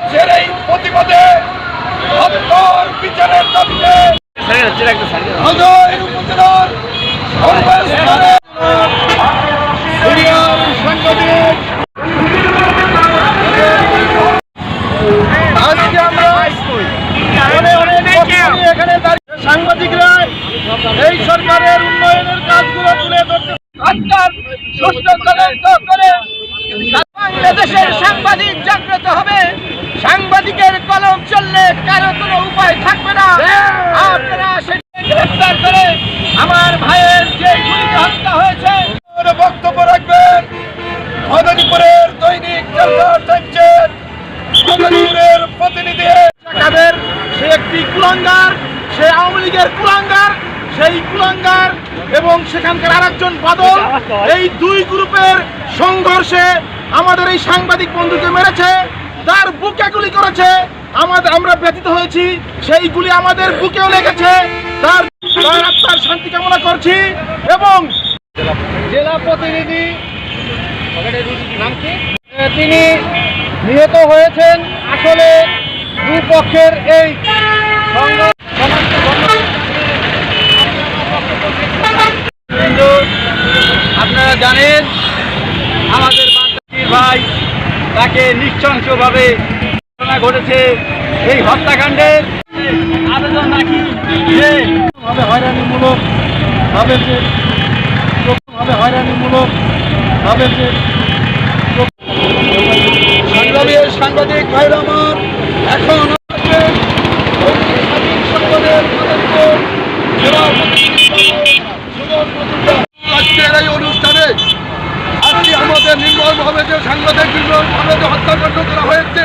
এই প্রতিবাদে হত্যার বিচারের দাবিতে হাজার উপজেলার সর্বস্তরে সাংবাদিক। আজকে আমরা অনেক অনেক কষ্ট নিয়ে এখানে দাঁড়িয়ে সাংবাদিকরা এই সরকারের উন্নয়নের কাজগুলো তুলে ধরতে হত্যার তদন্ত করে বাংলাদেশের সাংবাদিক চললে কারও কোনো উপায় থাকবে না? আপনারা সেটা গ্রেফতার করে আমার ভাইয়ের যে গুলিতে হত্যা হয়েছে বক্তব্য রাখবেন? মদনীপুরের দৈনিক টাইমসের প্রতিনিধি কাদের সে একটি কুলাঙ্গার সে আওয়ামী লীগের কুলাঙ্গার সেই কুলাঙ্গার এবং সেখানকার আরেকজন বাদল এই দুই গ্রুপের সংঘর্ষে আমাদের এই সাংবাদিক বন্ধুকে মেরেছে। তার বুকে গুলি করেছে। আমাদের, আমরা ব্যথিত হয়েছি। সেই গুলি আমাদের বুকেও লেগেছে। তার তার আত্মার শান্তি কামনা করছি এবং জেলা প্রতিনিধি, তিনি নিহত হয়েছেন আসলে দুপক্ষের এই আপনারা জানেন, আমাদের ভাই তাকে নৃশংসভাবে ঘটনা ঘটেছে এই হত্যাকাণ্ডে আবেদন রাখি যে ভাবে হয়রানিমূলক ভাবে যে ভাবে হয়রানিমূলক ভাবে যে সাংবাদিক সাংবাদিক ভাইরা আমার এখন। আজকের এই অনুষ্ঠানে আজকে ভাবে যে সাংবাদিক নির্মলভাবে যে হত্যাকাণ্ড করা হয়েছে